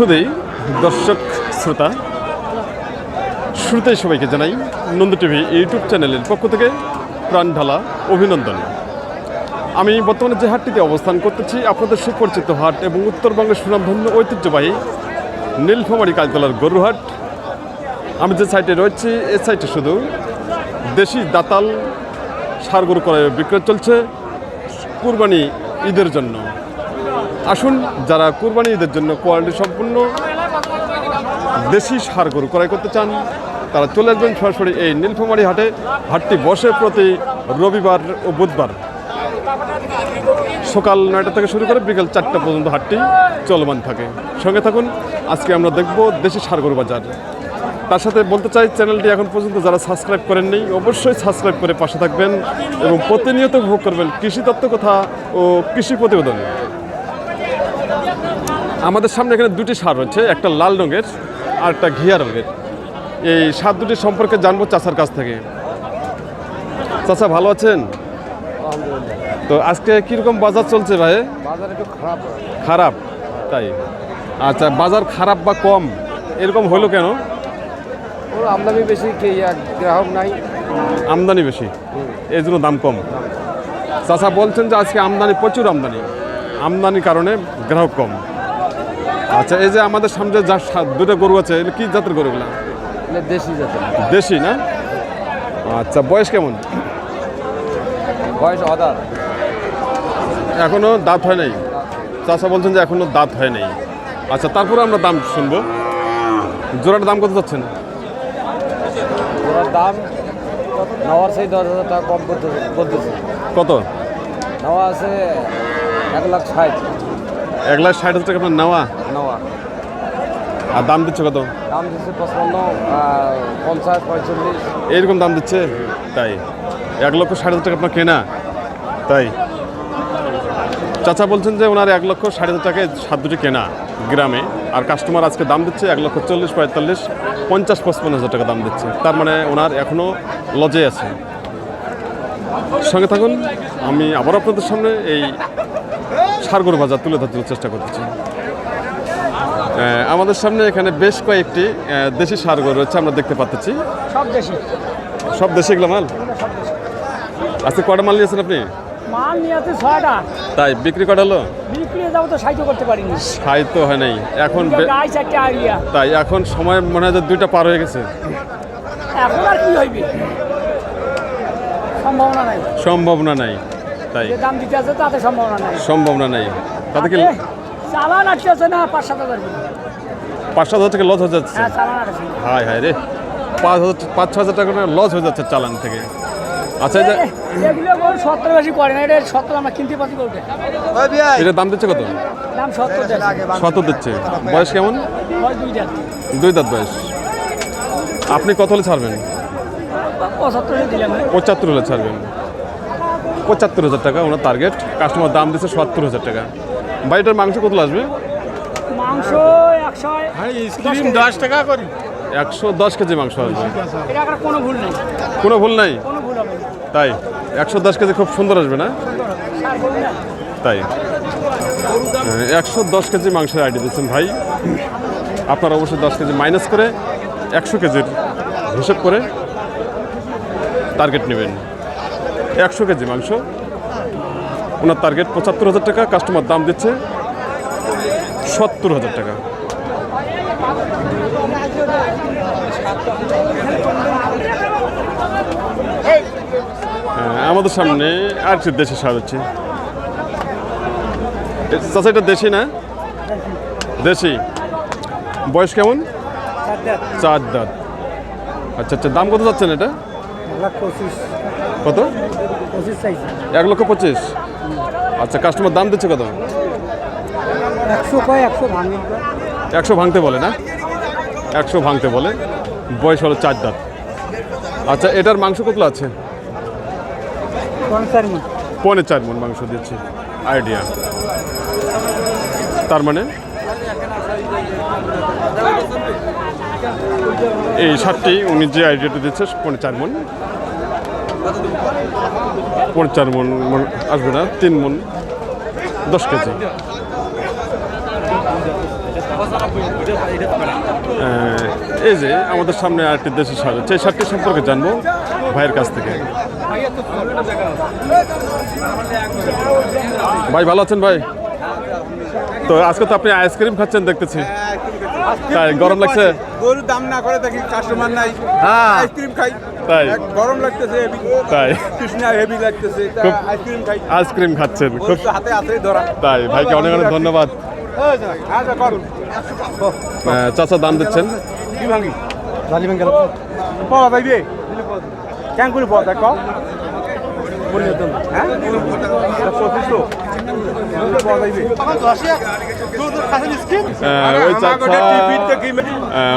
শুধুই দর্শক, শ্রোতা। শুরুতেই সবাইকে জানাই নন্দ টিভি ইউটিউব চ্যানেলের পক্ষ থেকে প্রাণ ঢালা অভিনন্দন। আমি বর্তমানে যে হাটটিতে অবস্থান করতেছি, আপনাদের সুপরিচিত হাট এবং উত্তরবঙ্গের সুনামধন্য ঐতিহ্যবাহী নীলফামারী কালতলার গরুহাট আমি যে সাইটে রয়েছি, এ সাইটে শুধু দেশি দাতাল সার গরু করে বিক্রয় চলছে। কুরবানি ঈদের জন্য। আসুন, যারা কুরবানি ঈদের জন্য কোয়ালিটি সম্পূর্ণ দেশি সার গরু ক্রয় করতে চান, তারা চলে আসবেন সরাসরি এই নীলফামারী হাটে। হাটটি বসে প্রতি রবিবার ও বুধবার। সকাল নয়টা থেকে শুরু করে বিকেল চারটা পর্যন্ত হাটটি চলমান থাকে। সঙ্গে থাকুন, আজকে আমরা দেখব দেশি সার গরু বাজার। তার সাথে বলতে চাই, চ্যানেলটি এখন পর্যন্ত যারা সাবস্ক্রাইব করেননি অবশ্যই সাবস্ক্রাইব করে পাশে থাকবেন এবং প্রতিনিয়ত উপভোগ করবেন কৃষি তত্ত্ব কথা ও কৃষি প্রতিবেদন। আমাদের সামনে এখানে দুটি সার রয়েছে একটা লাল রঙের আর একটা ঘিয়া রঙের। এই সার দুটি সম্পর্কে জানব চাষার কাছ থেকে। চাষা ভালো আছেন? তো আজকে কীরকম বাজার চলছে ভাই? বাজার একটু খারাপ খারাপ তাই। আচ্ছা বাজার খারাপ বা কম এরকম হলো কেন? ওর আমদানি বেশি কে গ্রাহক নাই। আমদানি বেশি এই জন্য দাম কম। চাষা বলছেন যে আজকে আমদানি প্রচুর আমদানি। আমদানির কারণে গ্রাহক কম। আচ্ছা এই যে আমাদের সামনে যা দুটো গরু আছে এগুলো কি জাতের গরুগুলা দেশি জাতের। দেশি না? আচ্ছা বয়স কেমন? বয়স অদার। এখনও দাঁত হয় নাই? চাষা বলছেন যে এখনও দাঁত হয় নাই। আচ্ছা তারপরে আমরা দাম শুনব। জোড়ার দাম কত যাচ্ছেন? দাম নেওয়ার সেই দশ হাজার টাকা কম করতে বলতেছে। কত? নেওয়া আছে এক লাখ ষাট। এক লাখ ষাট হাজার টাকা আপনার নেওয়া? নেওয়া। আর দাম দিচ্ছে কত? দাম দিচ্ছে পঁচপান্ন পঞ্চাশ পঁয়তাল্লিশ এইরকম দাম দিচ্ছে? তাই। এক লক্ষ ষাট হাজার টাকা আপনার কেনা? তাই। চাচা বলছেন যে ওনার এক লক্ষ ষাট হাজার টাকায় সাত দুটি কেনা গ্রামে। আর কাস্টমার আজকে দাম দিচ্ছে এক লক্ষ চল্লিশ পঁয়তাল্লিশ পঞ্চাশ পঁচপন্ন হাজার টাকা দাম দিচ্ছে। তার মানে ওনার এখনও লজে আছে। সঙ্গে থাকুন আমি আবার আপনাদের সামনে এই সারগর বাজার তুলে ধরার চেষ্টা করতেছি। আমাদের সামনে এখানে বেশ কয়েকটি দেশি সারগর রয়েছে আমরা দেখতে পাচ্ছি। সব দেশি। সব দেশে এগুলো মাল? আজকে কটা মাল নিয়েছেন আপনি? মাল নিয়ে আছে ছয়টা। তাই বিক্রি কটা হলো? বিক্রি যাব তো সাহায্য করতে পারিনি। তো হয় নাই। এখন তাই এখন সময় মনে হয় যে দুইটা পার হয়ে গেছে। এখন আর কি হইবে? সম্ভাবনা নাই। সম্ভাবনা নাই। তাই। যে দাম দিতে আছে তাতে সম্ভাবনা নাই। সম্ভাবনা নাই। তাতে কি চালান আটকেছে না পাঁচ সাত হাজার। পাঁচ সাত হাজার টাকা লস হয়ে যাচ্ছে? হ্যাঁ হায় হায় রে। পাঁচ হাজার পাঁচ ছ হাজার টাকা লস হয়ে যাচ্ছে চালান থেকে। আচ্ছা যে এগুলো গরু সত্তর বেশি করে না এটা সত্তর আমরা কিনতে পারছি গরুটা এটার দাম দিচ্ছে কত? দাম সত্তর দেয় দিচ্ছে। বয়স কেমন? দুই দাঁত। বয়স। আপনি কত হলে ছাড়বেন? পঁচাত্তর দিলাম। পঁচাত্তর হলে ছাড়বেন। পঁচাত্তর হাজার টাকা ওনার টার্গেট কাস্টমার দাম দিচ্ছে সত্তর হাজার টাকা। বাড়িটার মাংস কত আসবে? মাংস দশ টাকা করি। একশো দশ কেজি মাংস আসবে। কোনো ভুল নেই। কোনো ভুল নাই? কোনো ভুল হবে না। তাই একশো দশ কেজি খুব সুন্দর আসবে না? না তাই। একশো দশ কেজি মাংসের আইডি দিচ্ছেন ভাই। আপনারা অবশ্যই দশ কেজি মাইনাস করে একশো কেজির হিসেব করে টার্গেট নেবেন। একশো কেজি মাংস। ওনার টার্গেট পঁচাত্তর হাজার টাকা কাস্টমার দাম দিচ্ছে সত্তর হাজার টাকা। হ্যাঁ, আমাদের সামনে আর কি দেশি সার হচ্ছে চাষা এটা দেশি না? দেশি। বয়স কেমন? চার দাঁত। আচ্ছা আচ্ছা দাম কত যাচ্ছেন এটা? পঁচিশ। কত? এক লক্ষ পঁচিশ। আচ্ছা কাস্টমার দাম দিচ্ছে কত? একশো ভাঙতে বলে না? একশো ভাঙতে বলে। বয়স হলো চার দাঁত। আচ্ছা এটার মাংস কতলা আছে? পঞ্চাশ মন। পৌনে চার মন মাংস দিচ্ছে। আইডিয়া তার মানে? এই সাতটি উনি যে আইডিয়াটা দিচ্ছে পৌনে চার মন। পৌনে চার মন মন আসবে না তিন মন দশ কেজি। এই যে আমাদের সামনে আরেকটি দেশি সার হচ্ছে এই সারটি সম্পর্কে জানব ভাইয়ের কাছ থেকে। ভাই ভালো আছেন ভাই? তো আজকে তো আপনি আইসক্রিম খাচ্ছেন দেখতেছি। তাই গরম লাগছে? গরুর দাম না করে দেখি কাস্টমার নাই। আইসক্রিম খাই। তাই? এক গরম লাগতেছে তাই? কৃষ্ণা হেভি লাগতেছে খুব- আইসক্রিম খাই। আইসক্রিম খাচ্ছেন খুব হাতে আছে ধরা। তাই ভাইকে অনেক অনেক ধন্যবাদ। চাচা দাম দিচ্ছেন। কি ভাঙি? জালি ভাঙি গেল। পাওয়া যাইবে কেন করে পাওয়া হ্যাঁ?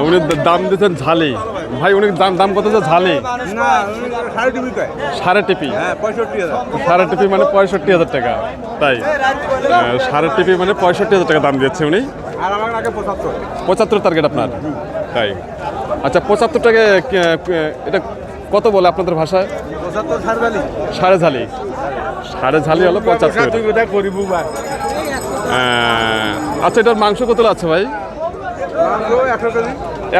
উনি দাম দিচ্ছেন ঝালি। ভাই উনি দাম দাম কত যে ঝালি? সাড়ে টিপি হ্যাঁ সাড়ে টিপি মানে পঁয়ষট্টি হাজার টাকা তাই? সাড়ে টিপি মানে পঁয়ষট্টি হাজার টাকা দাম দিচ্ছে উনি। পঁচাত্তর। টার্গেট আপনার তাই? আচ্ছা পঁচাত্তর টাকা এটা কত বলে আপনাদের ভাষায়? সাড়ে ঝালি। সাড়ে ঝালি। হলো পঁচাত্তর। আচ্ছা এটার মাংস কত আছে ভাই?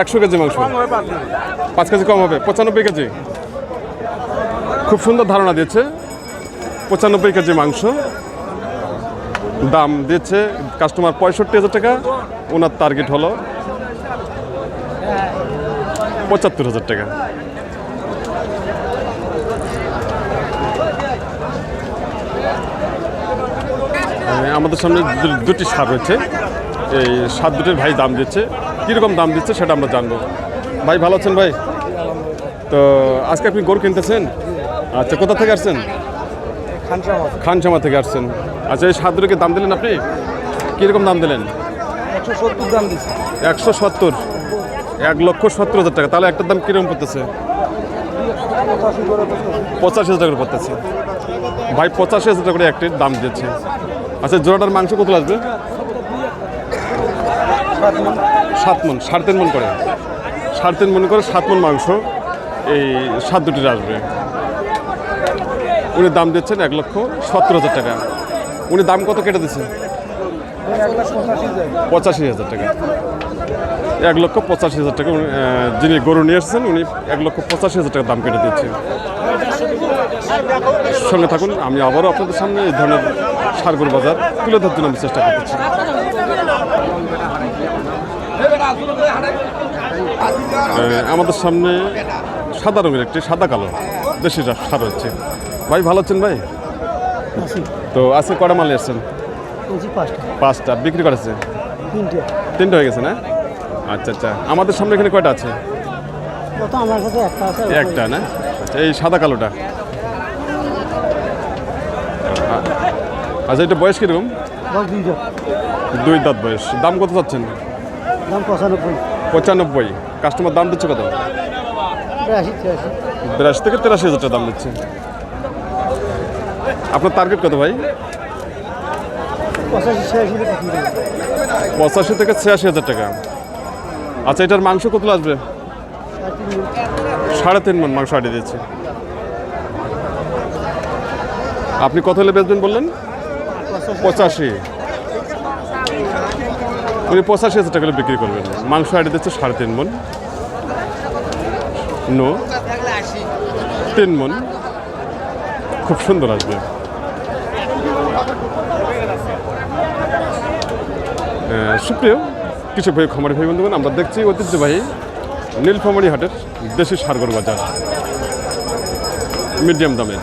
একশো কেজি? মাংস। পাঁচ কেজি। কম হবে পঁচানব্বই কেজি। খুব সুন্দর ধারণা দিয়েছে পঁচানব্বই কেজি মাংস। দাম দিয়েছে কাস্টমার পঁয়ষট্টি হাজার টাকা ওনার টার্গেট হলো পঁচাত্তর হাজার টাকা। আমাদের সামনে দুটি সার রয়েছে। এই সাত দুটির ভাই দাম দিচ্ছে। কীরকম দাম দিচ্ছে সেটা আমরা জানব। ভাই, ভালো আছেন ভাই? তো আজকে আপনি গরু কিনতেছেন? আচ্ছা কোথা থেকে আসছেন? খানসামা থেকে আসছেন। আচ্ছা এই সার দুটিকে দাম দিলেন আপনি? কীরকম দাম দিলেন? একশো সত্তর। এক লক্ষ সত্তর হাজার টাকা। তাহলে একটার দাম কীরকম পড়তেছে? পঁচাশি হাজার টাকা পড়তেছে। ভাই, পঁচাশি হাজার টাকা করে একটির দাম দিচ্ছে। আচ্ছা জোড়াটার মাংস কত আসবে সাত মন। সাড়ে তিন মন করে। সাড়ে তিন মন করে সাত মন মাংস এই সাত দুটির আসবে। উনি দাম দিচ্ছেন এক লক্ষ সত্তর হাজার টাকা। উনি দাম কত কেটে দিচ্ছেন? পঁচাশি হাজার টাকা। এক লক্ষ পঁচাশি হাজার টাকা যিনি গরু নিয়ে এসেছেন, উনি এক লক্ষ পঁচাশি হাজার টাকা দাম কেটে দিচ্ছে। সঙ্গে থাকুন, আমি আবারও আপনাদের সামনে এই ধরনের সারগর বাজার তুলে ধরার জন্য আমি চেষ্টা করতেছি আমাদের সামনে সাদা রঙের একটি সাদা কালো দেশি সার হচ্ছে। ভাই ভালো আছেন ভাই? তো আজকে কটা মাল বলছি পাঁচটা। বিক্রি করেছে? তিনটে। তিনটা হয়ে গেছে না? আচ্ছা আচ্ছা। আমাদের সামনে এখানে কয়টা আছে? একটা না? আচ্ছা এই সাদা কালোটা। আচ্ছা এটা বয়স কীরকম? দুই দাঁত বয়স। দাম কত চাচ্ছেন? দাম পঁচানব্বই। পঁচানব্বই। কাস্টমার দাম দিচ্ছে কত? বিরাশি থেকে তেরাশি হাজার টাকা দাম দিচ্ছে। আপনার টার্গেট কত ভাই? পঁচাশি থেকে ছিয়াশি হাজার টাকা। আচ্ছা এটার মাংস কত আসবে? সাড়ে তিন মিনিট। সাড়ে তিন মন মাংস আটে দিয়েছে। আপনি কত হলে বেচবেন বললেন? পঁচাশি। উনি পঁচাশি হাজার টাকা বিক্রি করবেন। মাংস আটে দিচ্ছে সাড়ে তিন মন নো। তিন মন খুব সুন্দর আসবে। সুপ্রিয়, কিছু ভাই, খামারি ভাই, বন্ধুগণ, আমরা দেখছি ঐতিহ্যবাহী নীলফামারি হাটের দেশি সারগর বাজার। মিডিয়াম দামের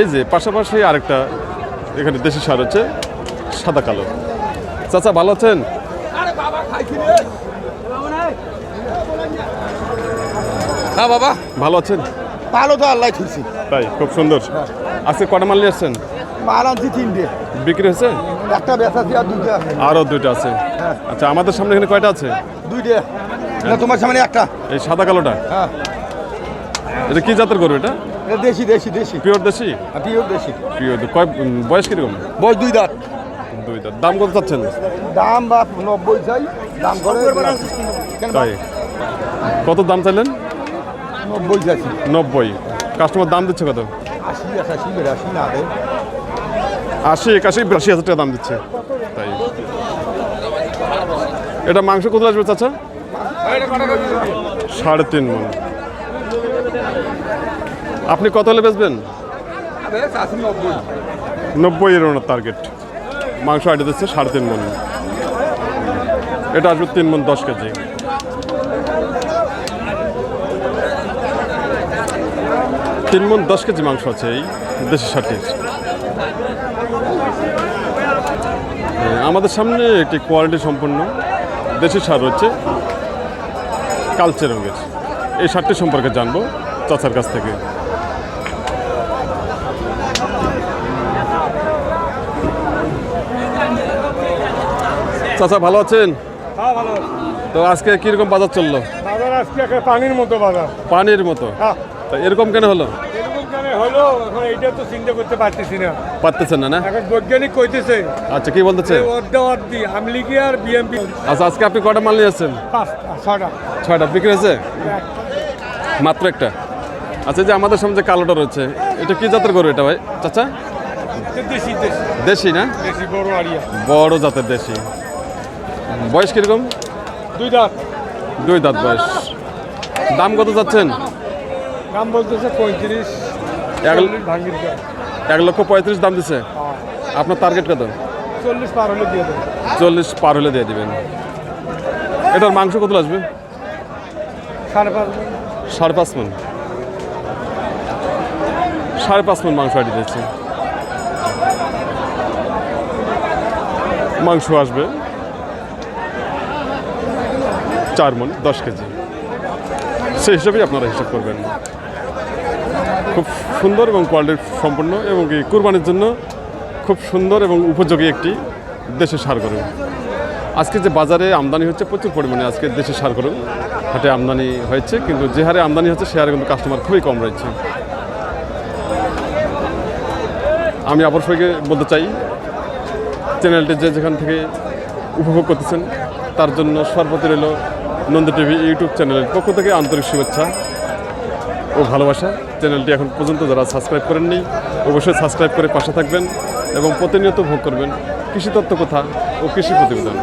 এই যে পাশাপাশি আরেকটা এখানে দেশি সার হচ্ছে সাদা কালো। চাচা ভালো আছেন? হ্যাঁ বাবা। ভালো আছেন? ভালো তো আল্লাহ খুশি তাই খুব সুন্দর। আজকে কটা মাল নিয়ে আসছেন? মাল আনছি তিনটে। বিক্রি হয়েছে? একটা বেচা আর দুইটা আরও দুইটা আছে। আচ্ছা আমাদের সামনে এখানে কয়টা আছে? দুইটা। না তোমার সামনে একটা। এই সাদা কালোটা? হ্যাঁ। এটা কি জাতের এটা এটা? দেশি দেশি দেশি। পিওর দেশি? পিওর দেশি। পিওর কয় বয়স কীরকম? বয়স দুই দাঁত। দুই দাঁত। দাম কত চাচ্ছেন? দাম বা নব্বই চাই। দাম করে কত দাম চাইলেন? নব্বই চাইছি। নব্বই। কাস্টমার দাম দিচ্ছে কত? আশি আশি বেরাশি না আশি একাশি বিরাশি হাজার টাকা দাম দিচ্ছে। তাই। এটা মাংস কত আসবে চাচা? সাড়ে তিন মন। আপনি কত হলে বেচবেন? নব্বই এর ওনার টার্গেট মাংস আইডি দিচ্ছে সাড়ে তিন মন। এটা আসবে তিন মন দশ কেজি। তিন মন দশ কেজি মাংস আছে এই দেশি ষাটির আমাদের সামনে একটি কোয়ালিটি সম্পন্ন দেশি সার হচ্ছে কালচে রঙের। এই সারটি সম্পর্কে জানব চাচার কাছ থেকে। চাচা ভালো আছেন? হ্যাঁ তো আজকে কীরকম বাজার চলল? বাজার আজকে পানির মতো বাজার। পানির মতো? হ্যাঁ। তা এরকম কেন হলো? হলো? এখন এইটা তো চিন্তা করতে পারতেছি না। পারতেছেন না না? এখন বৈজ্ঞানিক কইতেছে। আচ্ছা কি বলতেছে? অর্ধা অর্ধি আমলিগি আর বিএমপি। আচ্ছা আজকে আপনি কটা মাল নিয়ে আসছেন ছটা বিক্রি হয়েছে? মাত্র একটা। আচ্ছা যে আমাদের সামনে যে কালোটা রয়েছে এটা কি জাতের গরু এটা ভাই? চাচা? দেশি দেশি। দেশি না? দেশি বড় আড়িয়া বড় জাতের দেশি। বয়স কীরকম? দুই দাঁত। দুই দাঁত বয়স। দাম কত যাচ্ছেন? দাম বলতেছে পঁয়ত্রিশ এক লক্ষ পঁয়ত্রিশ দাম দিছে। আপনার টার্গেট কত? চল্লিশ পার হলে দিয়ে দেবে। চল্লিশ পার হলে দিয়ে দেবেন। এটার মাংস কত আসবে? সাড়ে পাঁচ সাড়ে পাঁচ মন। সাড়ে পাঁচ মন মাংস আটি দিয়েছে মাংস আসবে। চার মন, দশ কেজি। সেই হিসাবেই আপনারা হিসাব করবেন। খুব সুন্দর এবং কোয়ালিটি সম্পন্ন এবং কি কুরবানির জন্য খুব সুন্দর এবং উপযোগী একটি দেশের সার করুন আজকে যে বাজারে আমদানি হচ্ছে, প্রচুর পরিমাণে আজকে দেশের সার করুন হাটে আমদানি হয়েছে, কিন্তু যে হারে আমদানি হচ্ছে, সে হারে কিন্তু কাস্টমার খুবই কম রয়েছে। আমি আবার সবাইকে বলতে চাই চ্যানেলটি যে যেখান থেকে উপভোগ করতেছেন, তার জন্য সর্বতি রইল নন্দ টিভি ইউটিউব চ্যানেলের পক্ষ থেকে আন্তরিক শুভেচ্ছা ও ভালোবাসা। চ্যানেলটি এখন পর্যন্ত যারা সাবস্ক্রাইব করেননি, অবশ্যই সাবস্ক্রাইব করে পাশে থাকবেন এবং প্রতিনিয়ত ভোগ করবেন কৃষি তত্ত্ব কথা ও কৃষি প্রতিবেদন।